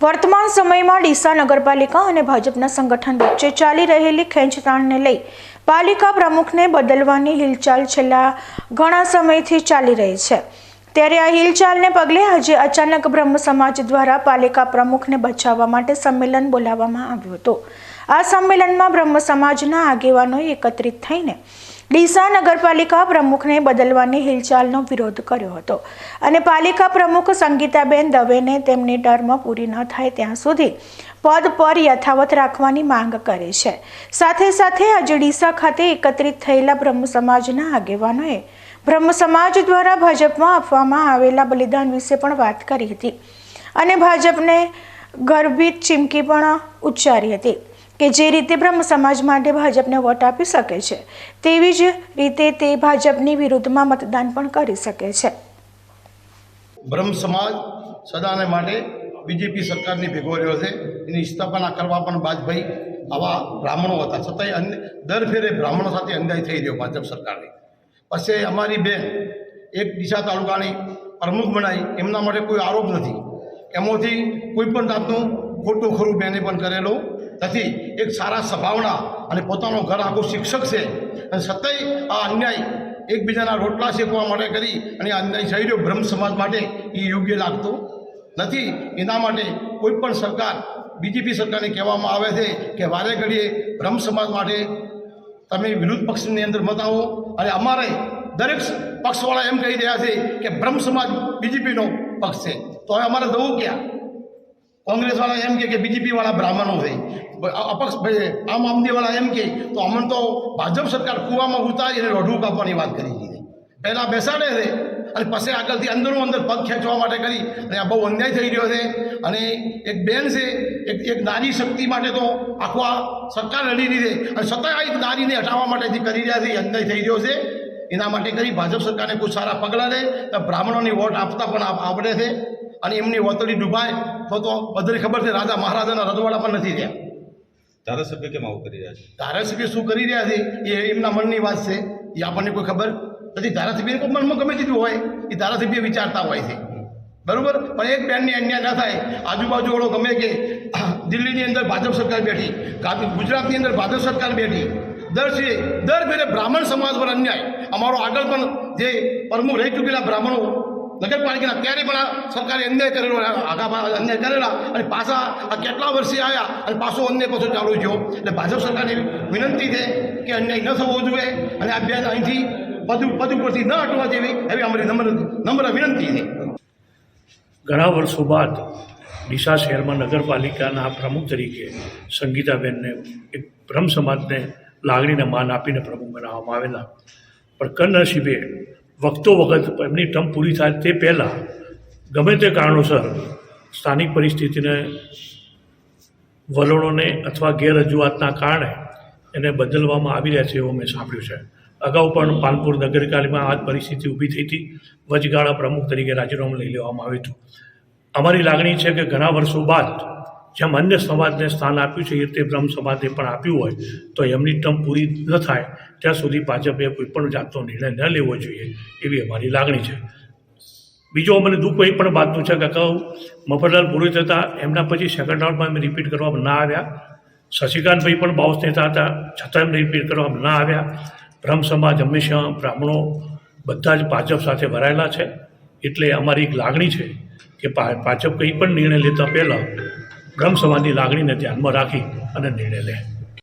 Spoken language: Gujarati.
વર્તમાન સમયમાં ડીસા નગરપાલિકા અને ભાજપના સંગઠન વચ્ચે ચાલી રહેલી ખેંચતાણને લઈ પાલિકા પ્રમુખને બદલવાની હિલચાલ છેલ્લા ઘણા સમયથી ચાલી રહી છે. ત્યારે આ હિલચાલને પગલે આજે અચાનક બ્રહ્મ સમાજ દ્વારા પાલિકા પ્રમુખને બચાવવા માટે સંમેલન બોલાવવામાં આવ્યું હતું. આ સંમેલનમાં બ્રહ્મ સમાજના આગેવાનોએ એકત્રિત થઈને ડીસા નગરપાલિકા પ્રમુખને બદલવાની હિલચાલનો વિરોધ કર્યો હતો અને પાલિકા પ્રમુખ સંગીતાબેન દવેને તેમની ટર્મ પૂરી ન થાય ત્યાં સુધી પદ પર યથાવત રાખવાની માંગ કરી છે. સાથે સાથે આજે ડીસા ખાતે એકત્રિત થયેલા બ્રહ્મ સમાજના આગેવાનોએ બ્રહ્મ સમાજ દ્વારા ભાજપમાં આપવામાં આવેલા બલિદાન વિશે પણ વાત કરી હતી અને ભાજપને ગર્ભિત ચીમકી પણ ઉચ્ચારી હતી. કે જે રીતે બ્રહ્મ સમાજ માટે ભાજપને વોટ આપી શકે છે, તેવી જ રીતે તે ભાજપની વિરુદ્ધમાં મતદાન પણ કરી શકે છે. બ્રહ્મ સમાજ સદાને માટે બીજેપી સરકારની ભેગો રહ્યો છે. એની સ્થાપના કરવા પણ બાજભાઈ આવા બ્રાહ્મણો હતા. છતાંય અન્ય દર ફેરે બ્રાહ્મણો સાથે અન્યાય થઈ રહ્યો ભાજપ સરકારની. પછી અમારી બેન એક દિશા તાલુકાની પ્રમુખ બનાવી એમના માટે કોઈ આરોપ નથી. એમાંથી કોઈ પણ જાતનું ખોટું ખરું બેને પણ કરેલું. નથી એક સારા સ્વભાવના અને પોતાનો ઘર આખો શિક્ષક છે. અને સતય આ અન્યાય એકબીજાના રોટલા શેકવા માટે કરી અને અન્યાય થઈ રહ્યો બ્રહ્મ સમાજ માટે એ યોગ્ય લાગતું નથી. એના માટે કોઈ પણ સરકાર, બીજેપી સરકારને કહેવામાં આવે છે કે વારે ઘડીએ બ્રહ્મ સમાજ માટે તમે વિરુદ્ધ પક્ષની અંદર મત આવો. અને અમારે દરેક પક્ષવાળા એમ કહી રહ્યા છે કે બ્રહ્મ સમાજ બીજેપીનો પક્ષ છે. તો હવે અમારે જવું ક્યાં? કોંગ્રેસવાળા એમ કે બીજેપીવાળા બ્રાહ્મણો છે. અપક્ષ આમ આમદીવાળા એમ કહે તો અમને તો ભાજપ સરકાર કૂવામાં ઉતારી અને રોઢું કાપવાની વાત કરી દીધી. પહેલાં બેસાડે છે અને પછી આગળથી અંદરનું અંદર પગ ખેંચવા માટે કરી અને આ બહુ અન્યાય થઈ રહ્યો છે. અને એક બેન છે, એક એક નારી શક્તિ માટે તો આખો આ સરકાર લડી રહી અને છતાંય આ એક નારીને હટાવવા માટે જે કરી રહ્યા છે, એ અન્યાય થઈ રહ્યો છે. એના માટે કરી ભાજપ સરકારને કોઈ સારા પગલાં લે, તો બ્રાહ્મણોની વોટ આપતા પણ આવડે છે. અને એમની વતળી ડૂબાય તો તો બધાને ખબર છે રાજા મહારાજાના રજવાડા પણ નથી રહ્યા. ધારાસભ્ય કેમ આવું કરી રહ્યા છે? ધારાસભ્ય શું કરી રહ્યા છે એ એમના મનની વાત છે એ આપણને કોઈ ખબર નથી. ધારાસભ્યને કોઈ મનમાં ગમે તેટલું હોય એ ધારાસભ્ય વિચારતા હોય છે. બરાબર? પણ એક બેનની અન્યાય ના થાય. આજુબાજુ વાળો ગમે કે દિલ્હીની અંદર ભાજપ સરકાર બેઠી ગુજરાતની અંદર ભાજપ સરકાર બેઠી દર છે દર ફેરે બ્રાહ્મણ સમાજ પર અન્યાય. અમારો આગળ પણ જે પ્રમુખ રહી ચૂકેલા બ્રાહ્મણો નગરપાલિકાના ત્યારે પણ સરકારે અન્યાય કરેલો આગામાં અન્યાય કરેલા અને પાછા આ કેટલા વર્ષે આવ્યા અને પાછો અન્ય પાછો ચાલુ થયો. એટલે ભાજપ સરકારની વિનંતી છે કે અન્યાય ન થવો જોઈએ અને આ બેન અહીંથી પદ પદ ઉપરથી ન હટવા જેવી એવી અમારી નમ્ર નમ્ર વિનંતી છે. ઘણા વર્ષો બાદ ડીસા શહેરમાં નગરપાલિકાના પ્રમુખ તરીકે સંગીતાબેનને એક બ્રહ્મ સમાજને લાગણીને માન આપીને પ્રમુખ બનાવવામાં આવેલા. પણ કનસીબે વખતો વખત એમની ટર્મ પૂરી થાય તે પહેલાં, ગમે તે કારણોસર સ્થાનિક પરિસ્થિતિને વલણોને અથવા ગેરરજૂઆતના કારણે એને બદલવામાં આવી રહ્યા છે એવું મેં સાંભળ્યું છે. અગાઉ પણ પાલપુર નગરપાલિકામાં આ જ પરિસ્થિતિ ઊભી થઈ હતી. વચગાળા પ્રમુખ તરીકે રાજીનામું લઈ લેવામાં આવ્યું હતું. અમારી લાગણી છે કે ઘણા વર્ષો બાદ જેમ અન્ય સમાજને સ્થાન આપ્યું છે, એ તે બ્રહ્મ સમાજને પણ આપ્યું હોય, તો એમની ટર્મ પૂરી ન થાય, ત્યાં સુધી ભાજપે કોઈ પણ જાતનો નિર્ણય ન લેવો જોઈએ, એવી અમારી લાગણી છે. બીજો અમને દુઃખ એ પણ વાતનું છે કે અગાઉ મફતલાલ પૂરી થતાં એમના પછી સેકન્ડ રાઉન્ડમાં એમ રિપીટ કરવામાં ના આવ્યા. શશિકાંતભાઈ પણ બાઉસ નેતા હતા, છતાં એમને રિપીટ કરવામાં ના આવ્યા. બ્રહ્મ સમાજ હંમેશા બ્રાહ્મણો બધા જ ભાજપ સાથે ભરાયેલા છે, એટલે અમારી એક લાગણી છે કે ભાજપ કંઈ પણ નિર્ણય લેતા પહેલાં બ્રહ્મ સમાજની લાગણીને ધ્યાનમાં રાખી અને નિર્ણય લે.